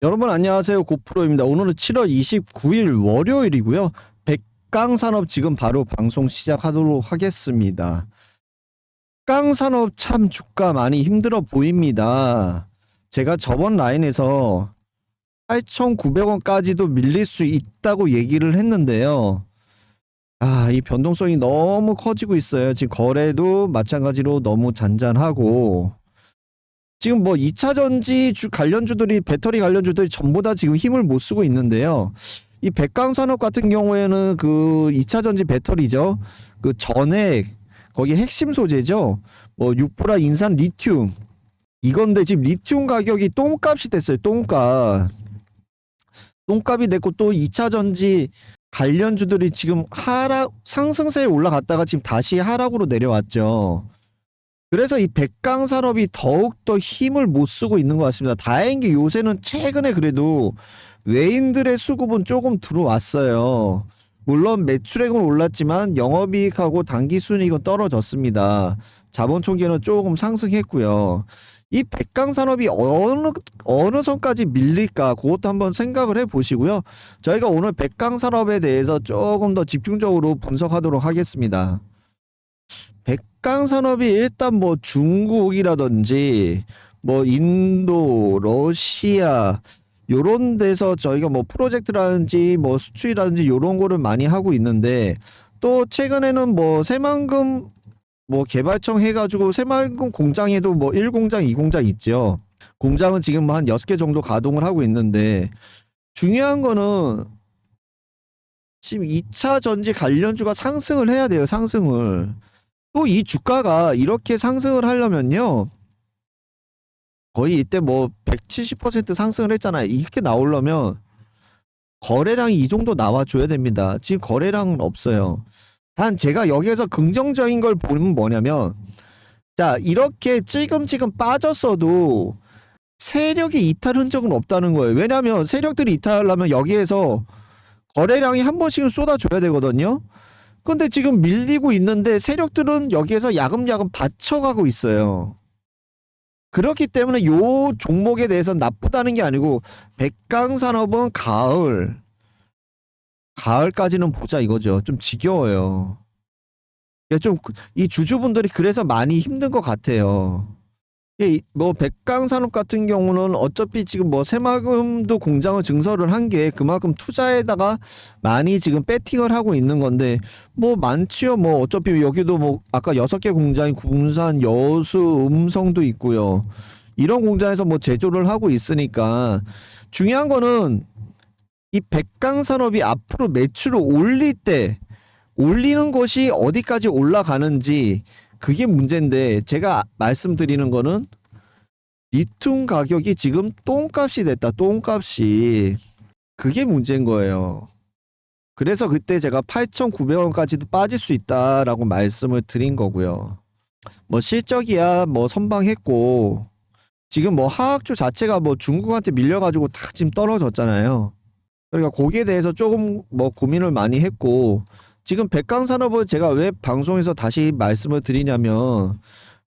여러분 안녕하세요 고프로입니다. 오늘은 7월 29일 월요일이고요. 백강산업 지금 바로 방송 시작하도록 하겠습니다. 백강산업 참 주가 많이 힘들어 보입니다. 제가 저번 라인에서 8,900원까지도 밀릴 수 있다고 얘기를 했는데요. 아, 이 변동성이 너무 커지고 있어요. 지금 거래도 마찬가지로 너무 잔잔하고 지금 뭐 2차 전지 주 관련주들이 배터리 관련주들이 전부 다 지금 힘을 못 쓰고 있는데요. 이 백강 산업 같은 경우에는 그 2차 전지 배터리죠. 그 전액 거기 핵심 소재죠. 뭐 육프라 인산 리튬 이건데 지금 리튬 가격이 똥값이 됐어요. 똥값. 똥값이 됐고 또 2차 전지 관련주들이 지금 하락 상승세에 올라갔다가 지금 다시 하락으로 내려왔죠. 그래서 이 백강 산업이 더욱더 힘을 못 쓰고 있는 것 같습니다. 다행인 게 요새는 최근에 그래도 외인들의 수급은 조금 들어왔어요. 물론 매출액은 올랐지만 영업이익하고 당기순이익은 떨어졌습니다. 자본 총계는 조금 상승했고요. 이 백강 산업이 어느 어느 선까지 밀릴까 그것도 한번 생각을 해 보시고요. 저희가 오늘 백강 산업에 대해서 조금 더 집중적으로 분석하도록 하겠습니다. 백강 산업이 일단 뭐 중국이라든지 뭐 인도, 러시아 요런 데서 저희가 뭐 프로젝트라든지 뭐 수출이라든지 요런 거를 많이 하고 있는데 또 최근에는 뭐 새만금 뭐 개발청 해가지고 새만금 공장에도 뭐 1공장, 2공장 있죠. 공장은 지금 뭐한 6개 정도 가동을 하고 있는데 중요한 거는 지금 2차 전지 관련주가 상승을 해야 돼요. 상승을. 또 이 주가가 이렇게 상승을 하려면요. 거의 이때 뭐 170% 상승을 했잖아요. 이렇게 나오려면 거래량이 이 정도 나와줘야 됩니다. 지금 거래량은 없어요. 단 제가 여기에서 긍정적인 걸 보면 뭐냐면 자 이렇게 찔끔찔끔 빠졌어도 세력이 이탈 흔적은 없다는 거예요. 왜냐하면 세력들이 이탈하려면 여기에서 거래량이 한 번씩은 쏟아줘야 되거든요. 근데 지금 밀리고 있는데 세력들은 여기에서 야금야금 받쳐가고 있어요. 그렇기 때문에 요 종목에 대해서는 나쁘다는 게 아니고 백강 산업은 가을 가을까지는 보자 이거죠. 좀 지겨워요. 좀 이 주주분들이 그래서 많이 힘든 것 같아요. 이뭐 백강산업 같은 경우는 어차피 지금 뭐 새마금도 공장을 증설을 한 게 그만큼 투자에다가 많이 지금 배팅을 하고 있는 건데 뭐 많지요. 뭐 어차피 여기도 뭐 아까 여섯 개 공장이 군산 여수 음성도 있고요. 이런 공장에서 뭐 제조를 하고 있으니까 중요한 거는 이 백강산업이 앞으로 매출을 올릴 때 올리는 것이 어디까지 올라가는지 그게 문제인데 제가 말씀드리는 거는 리튬 가격이 지금 똥값이 됐다. 똥값이 그게 문제인 거예요. 그래서 그때 제가 8,900원까지도 빠질 수 있다라고 말씀을 드린 거고요. 뭐 실적이야 뭐 선방했고 지금 뭐 화학주 자체가 뭐 중국한테 밀려가지고 다 지금 떨어졌잖아요. 그러니까 거기에 대해서 조금 뭐 고민을 많이 했고 지금 백강산업을 제가 왜 방송에서 다시 말씀을 드리냐면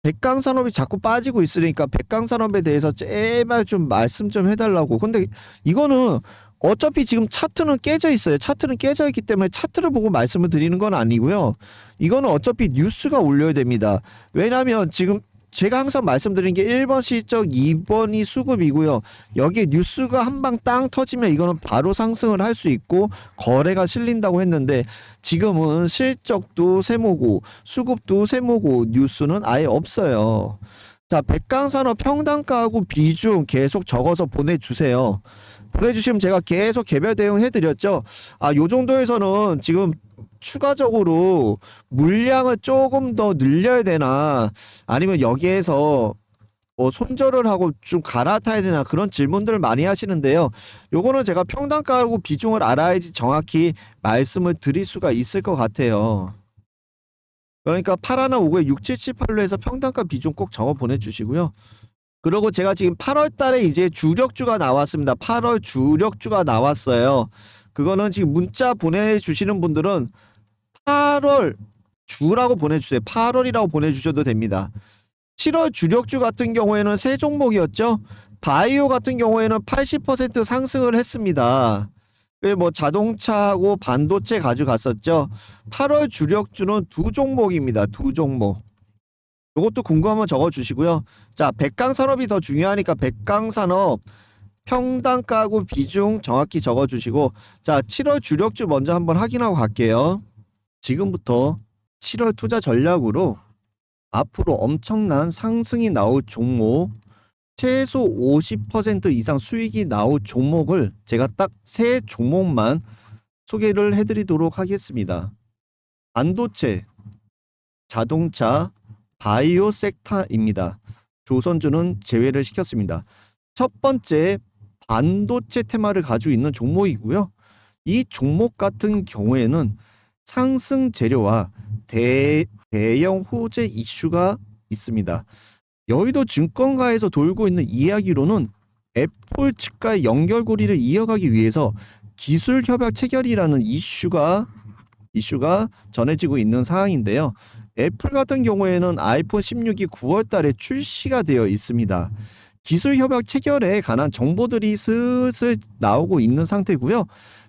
백강산업이 자꾸 빠지고 있으니까 백강산업에 대해서 제발 좀 말씀 좀 해달라고. 근데 이거는 어차피 지금 차트는 깨져 있어요. 차트는 깨져 있기 때문에 차트를 보고 말씀을 드리는 건 아니고요. 이거는 어차피 뉴스가 올려야 됩니다. 왜냐하면 지금 제가 항상 말씀드린 게 1번 실적, 2번이 수급이고요. 여기에 뉴스가 한 방 땅 터지면 이거는 바로 상승을 할 수 있고 거래가 실린다고 했는데 지금은 실적도 세모고 수급도 세모고 뉴스는 아예 없어요. 자, 백강산업 평단가하고 비중 계속 적어서 보내주세요. 보내주시면 제가 계속 개별 대응 해드렸죠. 아, 요 정도에서는 지금 추가적으로 물량을 조금 더 늘려야 되나 아니면 여기에서 뭐 손절을 하고 좀 갈아타야 되나 그런 질문들을 많이 하시는데요. 요거는 제가 평단가하고 비중을 알아야지 정확히 말씀을 드릴 수가 있을 것 같아요. 그러니까 8 하나 5에 6, 7, 7, 8로 해서 평단가 비중 꼭 적어 보내주시고요. 그리고 제가 지금 8월 달에 이제 주력주가 나왔습니다. 8월 주력주가 나왔어요. 그거는 지금 문자 보내주시는 분들은 8월 주라고 보내주세요. 8월이라고 보내주셔도 됩니다. 7월 주력주 같은 경우에는 세 종목이었죠. 바이오 같은 경우에는 80% 상승을 했습니다. 그뭐 자동차하고 반도체 가져갔었죠. 8월 주력주는 두 종목입니다. 두 종목. 이것도 궁금하면 적어 주시고요. 자, 백강산업이 더 중요하니까 백강산업 평당 가구 비중 정확히 적어 주시고 자, 7월 주력주 먼저 한번 확인하고 갈게요. 지금부터 7월 투자 전략으로 앞으로 엄청난 상승이 나올 종목 최소 50% 이상 수익이 나올 종목을 제가 딱 세 종목만 소개를 해드리도록 하겠습니다. 반도체, 자동차, 바이오 섹터입니다. 조선주는 제외를 시켰습니다. 첫 번째 반도체 테마를 가지고 있는 종목이고요. 이 종목 같은 경우에는 상승 재료와 대, 대형 호재 이슈가 있습니다. 여의도 증권가에서 돌고 있는 이야기로는 애플 측과의 연결고리를 이어가기 위해서 기술 협약 체결이라는 이슈가 이슈가 전해지고 있는 상황인데요. 애플 같은 경우에는 아이폰 16이 9월 달에 출시가 되어 있습니다. 기술 협약 체결에 관한 정보들이 슬슬 나오고 있는 상태고요.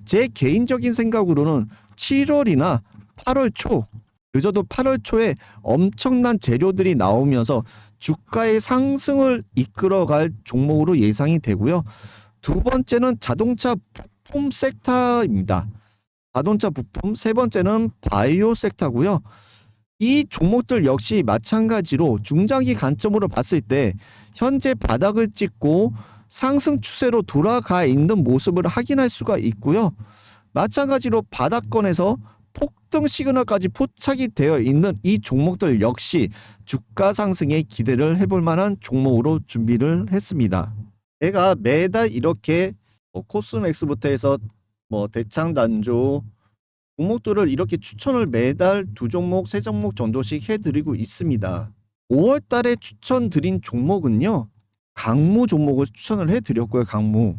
제 개인적인 생각으로는 7월이나 8월 초 늦어도 8월 초에 엄청난 재료들이 나오면서 주가의 상승을 이끌어갈 종목으로 예상이 되고요. 두 번째는 자동차 부품 섹터입니다. 자동차 부품 세 번째는 바이오 섹터고요. 이 종목들 역시 마찬가지로 중장기 관점으로 봤을 때 현재 바닥을 찍고 상승 추세로 돌아가 있는 모습을 확인할 수가 있고요. 마찬가지로 바닥권에서 폭등 시그널까지 포착이 되어 있는 이 종목들 역시 주가 상승에 기대를 해볼 만한 종목으로 준비를 했습니다. 제가 매달 이렇게 뭐 코스맥스부터 해서 뭐 대창단조 종목들을 이렇게 추천을 매달 두 종목, 세 종목 정도씩 해드리고 있습니다. 5월 달에 추천드린 종목은요. 강무 종목을 추천을 해드렸고요. 강무.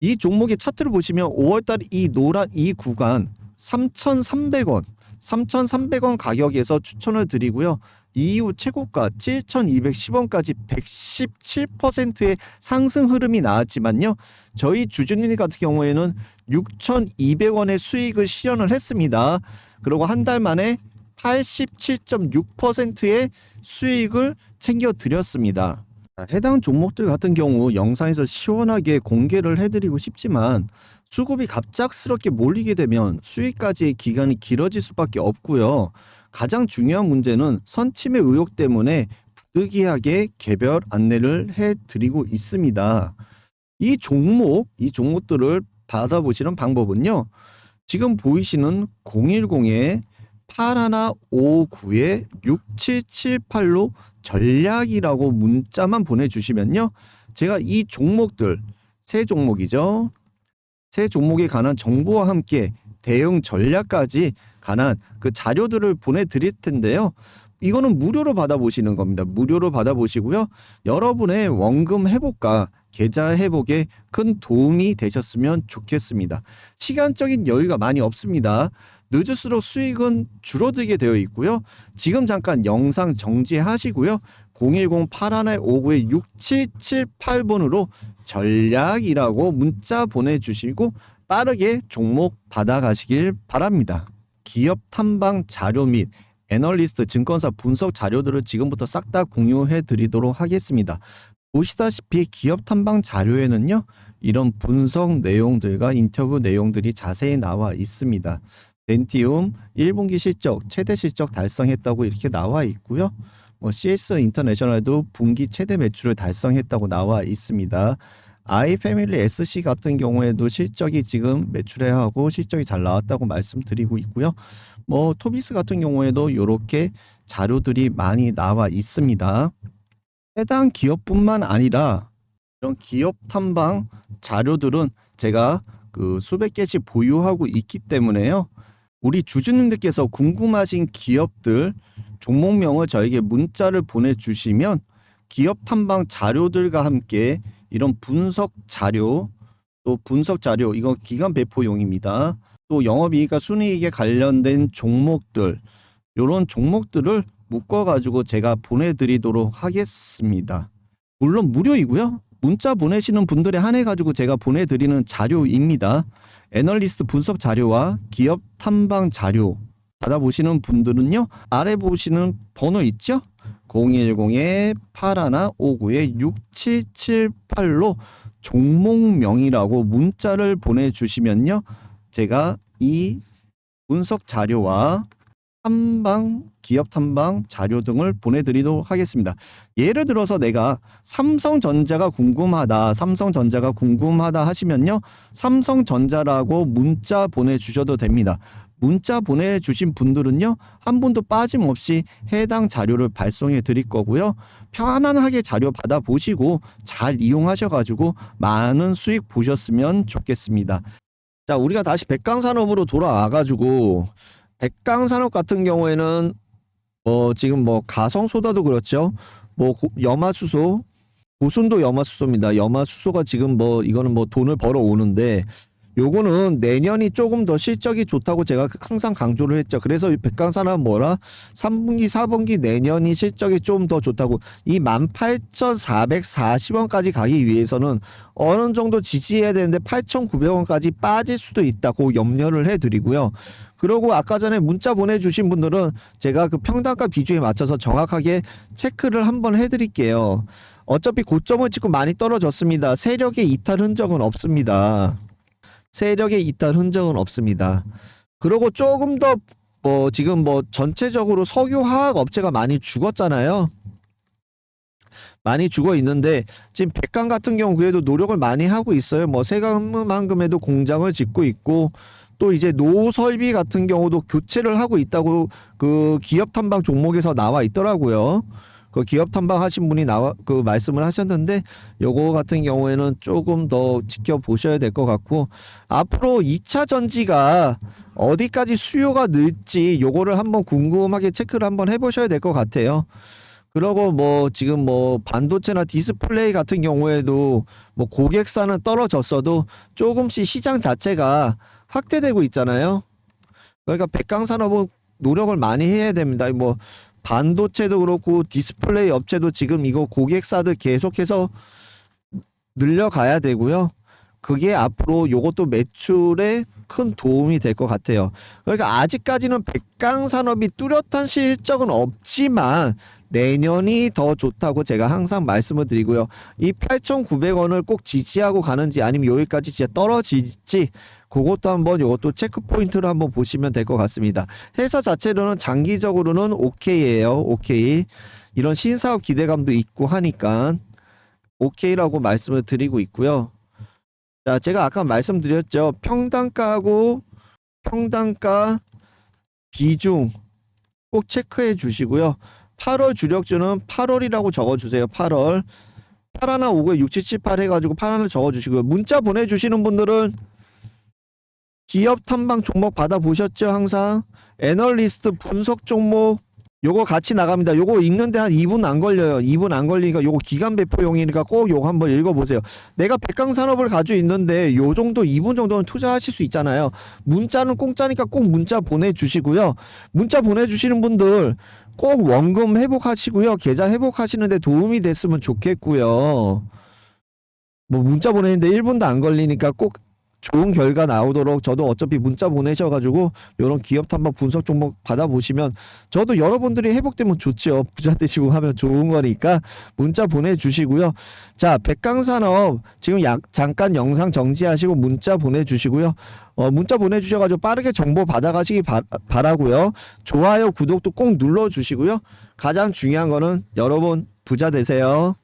이 종목의 차트를 보시면 5월 달이 노란 이 구간 3,300원, 3,300원 가격에서 추천을 드리고요. 이후 최고가 7,210원까지 117%의 상승 흐름이 나왔지만요. 저희 주주님 같은 경우에는 6,200원의 수익을 실현을 했습니다. 그리고 한 달 만에 87.6%의 수익을 챙겨 드렸습니다. 해당 종목들 같은 경우 영상에서 시원하게 공개를 해드리고 싶지만 수급이 갑작스럽게 몰리게 되면 수익까지의 기간이 길어질 수밖에 없고요. 가장 중요한 문제는 선침의 의혹 때문에 부득이하게 개별 안내를 해드리고 있습니다. 이 종목, 이 종목들을 받아보시는 방법은요. 지금 보이시는 010에 8159에 6778로 전략이라고 문자만 보내주시면요. 제가 이 종목들, 세 종목이죠. 세 종목에 관한 정보와 함께 대응 전략까지 관한 그 자료들을 보내드릴 텐데요. 이거는 무료로 받아보시는 겁니다. 무료로 받아보시고요. 여러분의 원금 회복과 계좌 회복에 큰 도움이 되셨으면 좋겠습니다. 시간적인 여유가 많이 없습니다. 늦을수록 수익은 줄어들게 되어 있고요. 지금 잠깐 영상 정지하시고요. 010-8159-6778번으로 전략이라고 문자 보내주시고 빠르게 종목 받아가시길 바랍니다. 기업 탐방 자료 및 애널리스트 증권사 분석 자료들을 지금부터 싹 다 공유해 드리도록 하겠습니다. 보시다시피 기업 탐방 자료에는요. 이런 분석 내용들과 인터뷰 내용들이 자세히 나와 있습니다. 덴티움 1분기 실적 최대 실적 달성했다고 이렇게 나와 있고요. 뭐 CS 인터내셔널도 분기 최대 매출을 달성했다고 나와 있습니다. 아이패밀리 SC 같은 경우에도 실적이 지금 매출액하고 실적이 잘 나왔다고 말씀드리고 있고요. 뭐 토비스 같은 경우에도 이렇게 자료들이 많이 나와 있습니다. 해당 기업뿐만 아니라 이런 기업 탐방 자료들은 제가 그 수백 개씩 보유하고 있기 때문에요. 우리 주주님들께서 궁금하신 기업들 종목명을 저에게 문자를 보내주시면 기업 탐방 자료들과 함께 이런 분석 자료 또 분석 자료 이거 기간 배포용입니다. 또 영업이익과 순이익에 관련된 종목들 이런 종목들을 묶어 가지고 제가 보내드리도록 하겠습니다. 물론 무료이고요. 문자 보내시는 분들에 한해 가지고 제가 보내드리는 자료입니다. 애널리스트 분석 자료와 기업 탐방 자료 받아보시는 분들은요 아래 보시는 번호 있죠? 010-8159-6778로 종목명이라고 문자를 보내주시면요 제가 이 분석 자료와 탐방 기업 탐방 자료 등을 보내드리도록 하겠습니다. 예를 들어서 내가 삼성전자가 궁금하다, 삼성전자가 궁금하다 하시면요, 삼성전자라고 문자 보내주셔도 됩니다. 문자 보내주신 분들은요, 한 분도 빠짐없이 해당 자료를 발송해 드릴 거고요. 편안하게 자료 받아보시고 잘 이용하셔가지고 많은 수익 보셨으면 좋겠습니다. 자, 우리가 다시 백강산업으로 돌아와가지고 백강산업 같은 경우에는 뭐 지금 뭐 가성소다도 그렇죠. 뭐 고- 염화수소, 고순도 염화수소입니다. 염화수소가 지금 뭐 이거는 뭐 돈을 벌어 오는데 요거는 내년이 조금 더 실적이 좋다고 제가 항상 강조를 했죠. 그래서 이 백강산업 뭐라 3분기, 4분기 내년이 실적이 좀 더 좋다고 이 18,440원까지 가기 위해서는 어느 정도 지지해야 되는데 8,900원까지 빠질 수도 있다고 염려를 해드리고요. 그리고 아까 전에 문자 보내주신 분들은 제가 그 평단가 비중에 맞춰서 정확하게 체크를 한번 해드릴게요. 어차피 고점을 찍고 많이 떨어졌습니다. 세력의 이탈 흔적은 없습니다. 세력의 이탈 흔적은 없습니다. 그리고 조금 더 뭐 지금 뭐 전체적으로 석유화학 업체가 많이 죽었잖아요. 많이 죽어 있는데 지금 백강 같은 경우 그래도 노력을 많이 하고 있어요. 뭐 세강만금에도 공장을 짓고 있고 또 이제 노설비 같은 경우도 교체를 하고 있다고 그 기업 탐방 종목에서 나와 있더라고요. 그 기업 탐방 하신 분이 나와 그 말씀을 하셨는데 요거 같은 경우에는 조금 더 지켜보셔야 될 것 같고 앞으로 2차 전지가 어디까지 수요가 늘지 요거를 한번 궁금하게 체크를 한번 해보셔야 될 것 같아요. 그러고 뭐 지금 뭐 반도체나 디스플레이 같은 경우에도 뭐 고객사는 떨어졌어도 조금씩 시장 자체가 확대되고 있잖아요. 그러니까 백강 산업은 노력을 많이 해야 됩니다. 뭐 반도체도 그렇고 디스플레이 업체도 지금 이거 고객사들 계속해서 늘려가야 되고요. 그게 앞으로 요것도 매출에 큰 도움이 될 것 같아요. 그러니까 아직까지는 백강 산업이 뚜렷한 실적은 없지만 내년이 더 좋다고 제가 항상 말씀을 드리고요. 이 8,900원을 꼭 지지하고 가는지 아니면 여기까지 진짜 떨어질지 그것도 한번 이것도 체크 포인트를 한번 보시면 될 것 같습니다. 회사 자체로는 장기적으로는 오케이예요. 오케이. 이런 신사업 기대감도 있고 하니까 오케이라고 말씀을 드리고 있고요. 자, 제가 아까 말씀드렸죠. 평단가하고 평단가 비중 꼭 체크해 주시고요. 8월 주력주는 8월이라고 적어 주세요. 8월. 81 59 6778 해 가지고 81을 적어 주시고요. 문자 보내 주시는 분들은 기업 탐방 종목 받아 보셨죠? 항상 애널리스트 분석 종목 요거 같이 나갑니다. 요거 읽는데 한 2분 안 걸려요. 2분 안 걸리니까 요거 기간 배포용이니까 꼭 요거 한번 읽어보세요. 내가 백강 산업을 가지고 있는데 요 정도 2분 정도는 투자하실 수 있잖아요. 문자는 공짜니까 꼭 문자 보내주시고요. 문자 보내주시는 분들 꼭 원금 회복하시고요. 계좌 회복하시는데 도움이 됐으면 좋겠고요. 뭐 문자 보내는데 1분도 안 걸리니까 꼭 좋은 결과 나오도록 저도 어차피 문자 보내셔가지고 이런 기업 탐방 분석 종목 받아보시면 저도 여러분들이 회복되면 좋죠. 부자 되시고 하면 좋은 거니까 문자 보내주시고요. 자, 백강산업 지금 약, 잠깐 영상 정지하시고 문자 보내주시고요. 어, 문자 보내주셔가지고 빠르게 정보 받아가시기 바, 바라고요. 좋아요, 구독도 꼭 눌러주시고요. 가장 중요한 거는 여러분 부자 되세요.